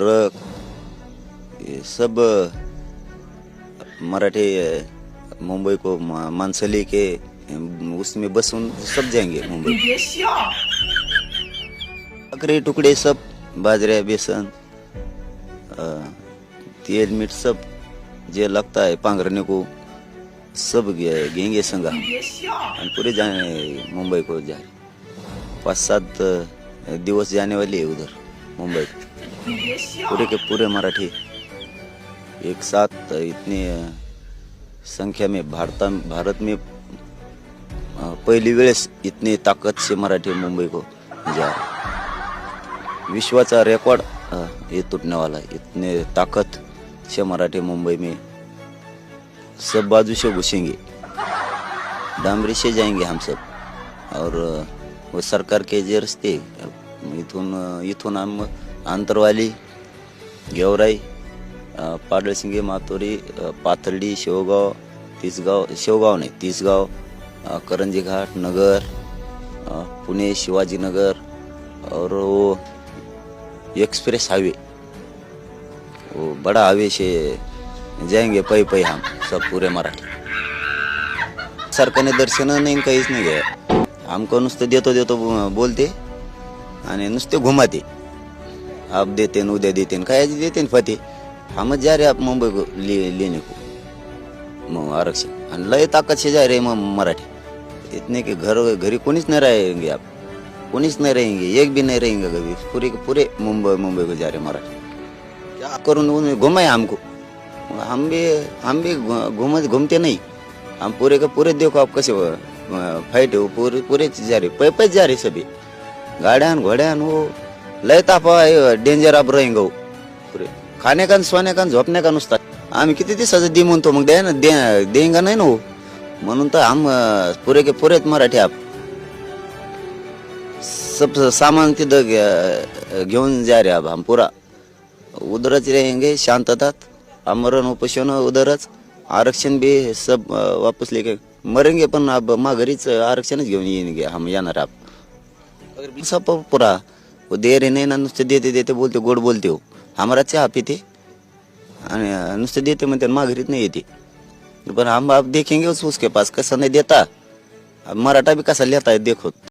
Truck, ये सब, मराठी मुंबई को मानसली के, उसमें बस उन सब जाएँगे मुंबई। अकरे टुकड़े सब, बाजरे, बेसन तेल मिर्च सब जो लगता है पांगरने को, सब गेंगे संगा। पूरे जाने मुंबई को जाए पाँच सात दिवस जाने वाली है उधर मुंबई पूरे के पूरे मराठी एक साथ इतनी संख्या में भारत भारत में पहिली वेळेस इतनी ताकत से मराठी मुंबई को जा विश्वाचा रेकॉर्ड ये तुटने वाला इतने ताकत से मराठी मुंबई में सब बाजू से घुसेंगे। डांबरी से जाएंगे हम सब। और वो सरकार के जे रस्ते इथून इथून आम आंतरवाली गेवराई पाडळसिंगे मातोरी पाथर्डी शेवगाव तिसगाव शेवगाव नाही तिसगाव करंजी घाट नगर पुणे शिवाजीनगर और वो एक्सप्रेस हाईवे वो बड़ा हाईवे शे जाएंगे पै पै हम सब पूरे मराठी. सरकारने दर्शन नाही काहीच नाही घ्या. आमक नुसतं देतो देतो बोलते आणि नुसते घुमाते. आप देते न उद्या देते काय देते न फते? हम जा रे आप मुंबई को ले, लेने को. मग आरक्षण. आणि लय ताकद से जा रहे मग मराठी. इतने के घर घरी कोणीच नाही रहेंगे आप. कोणीच नहीं रहेंगे एक भी नहीं रहेंगे कभी पूरे के पूरे मुंबई मुंबई को जा रे मराठी. क्या करून उन्होंने घुमाए हमको? हम भी हम भी घूम घूमते नहीं. हम पूरे का पूरे देखो आप कैसे फाइट हो. पूरे पूरे जा रे. पै जा रे सभी. गाड्यान घोड्यान हो. लय तापा डेंजर आप रहेंगे हो. वो खाने का सोने का झोपणे का नुसता. आम्ही किती दिवसाचं दे म्हणतो मग द्या ना दे का नाही ना हो? म्हणून तर हम पुरे के पुरेत मराठी आप. सब सामान तिथं घे- घेऊन जा रे अब हम पुरा. उधरच रहेंगे शांतता आमरण उपोषण उधरच आरक्षण बी सब वापस लेके मरेंगे पण अब माघरीच आरक्षणच घेऊन येईन गे हम येणार आप. सब पुरा. वो दे रहे नहीं ना नुसते देते देते बोलते गोड बोलते हो। हमारा चहा पिते। आणि नुसते देते म्हणते माघारीत नाही येते. पण हम आप देखेंगे उस, उसके पास कैसा नहीं देता। अब मराठा भी कसा लेता है देखो।